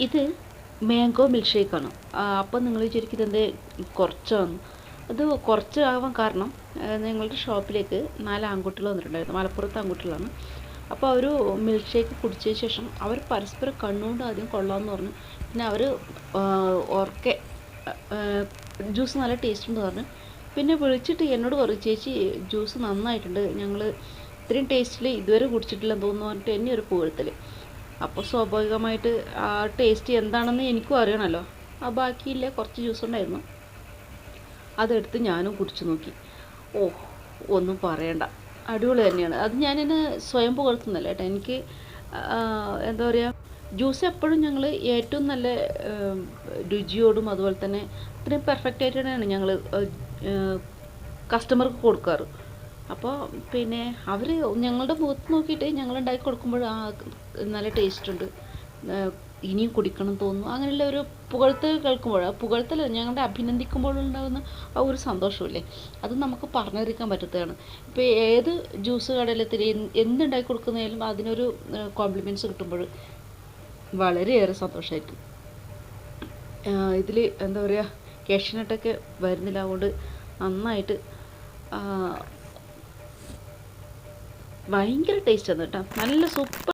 ഇത് mango milk ഷേക്കാണ് അപ്പം നിങ്ങൾ വിചാരിക്കും ഇതെന്തേ കുറച്ചാണ് അത് കുറച്ച് ആവാൻ കാരണം ഞങ്ങളുടെ ഷോപ്പിലേക്ക് നാല് ആൺകുട്ടികൾ വന്നിട്ടുണ്ടായിരുന്നു. മലപ്പുറത്ത് ആൺകുട്ടികളാണ്. അപ്പോൾ അവർ മിൽക്ക് ഷേക്ക് കുടിച്ചതിന് ശേഷം അവർ പരസ്പരം കണ്ണുകൊണ്ട് ആദ്യം കൊള്ളാമെന്ന് പറഞ്ഞു. പിന്നെ അവർ ഓർക്കെ ജ്യൂസ് നല്ല ടേസ്റ്റ് ഉണ്ട് പറഞ്ഞു. പിന്നെ വിളിച്ചിട്ട് എന്നോട് പറഞ്ഞു ചേച്ചി ജ്യൂസ് നന്നായിട്ടുണ്ട്. ഞങ്ങൾ ഇത്രയും ടേസ്റ്റിൽ ഇതുവരെ കുടിച്ചിട്ടില്ലെന്ന് തോന്നുന്നു പറഞ്ഞിട്ട് എന്നെ ഒരു പുകഴ്ത്തൽ അപ്പോൾ സ്വാഭാവികമായിട്ട് ആ ടേസ്റ്റ് എന്താണെന്ന് എനിക്കും അറിയണമല്ലോ ആ ബാക്കിയില്ല കുറച്ച് ജ്യൂസ് ഉണ്ടായിരുന്നു. അതെടുത്ത് ഞാനും കുടിച്ചു നോക്കി. ഓ ഒന്നും പറയണ്ട. അടിപൊളി തന്നെയാണ്. അത് ഞാനിന്ന് സ്വയം പുകഴ്ത്തുന്നല്ല കേട്ടോ എനിക്ക് എന്താ പറയുക ജ്യൂസ് എപ്പോഴും ഞങ്ങൾ ഏറ്റവും നല്ല രുചിയോടും അതുപോലെ തന്നെ അത്രയും പെർഫെക്റ്റ് ആയിട്ടാണ് ഞങ്ങൾ കസ്റ്റമർക്ക് കൊടുക്കാറ്. അപ്പോൾ പിന്നെ അവർ ഞങ്ങളുടെ മുഖത്ത് നോക്കിയിട്ട് ഞങ്ങൾ ഉണ്ടാക്കി കൊടുക്കുമ്പോൾ ആ നല്ല ടേസ്റ്റ് ഉണ്ട്. ഇനിയും കുടിക്കണം തോന്നുന്നു. അങ്ങനെയുള്ള ഒരു പുകഴ്ത്തൽ കേൾക്കുമ്പോൾ പുകഴ്ത്തൽ ഞങ്ങളുടെ അഭിനന്ദിക്കുമ്പോൾ ഉണ്ടാകുന്ന ആ ഒരു സന്തോഷമില്ലേ? അത് നമുക്ക് പറഞ്ഞറിയിക്കാൻ പറ്റത്തതാണ്. ഇപ്പോൾ ഏത് ജ്യൂസ് കടയിലെത്തി എന്തുണ്ടാക്കി കൊടുക്കുന്നതിലും അതിനൊരു കോംപ്ലിമെന്റ്സ് കിട്ടുമ്പോൾ വളരെയേറെ സന്തോഷമായിരിക്കും. ഇതിൽ എന്താ പറയുക കേഷനട്ടൊക്കെ വരുന്നില്ല. അതുകൊണ്ട് നന്നായിട്ട് ഭയങ്കര ടേസ്റ്റ് ആണ് കേട്ടോ. നല്ല സൂപ്പർ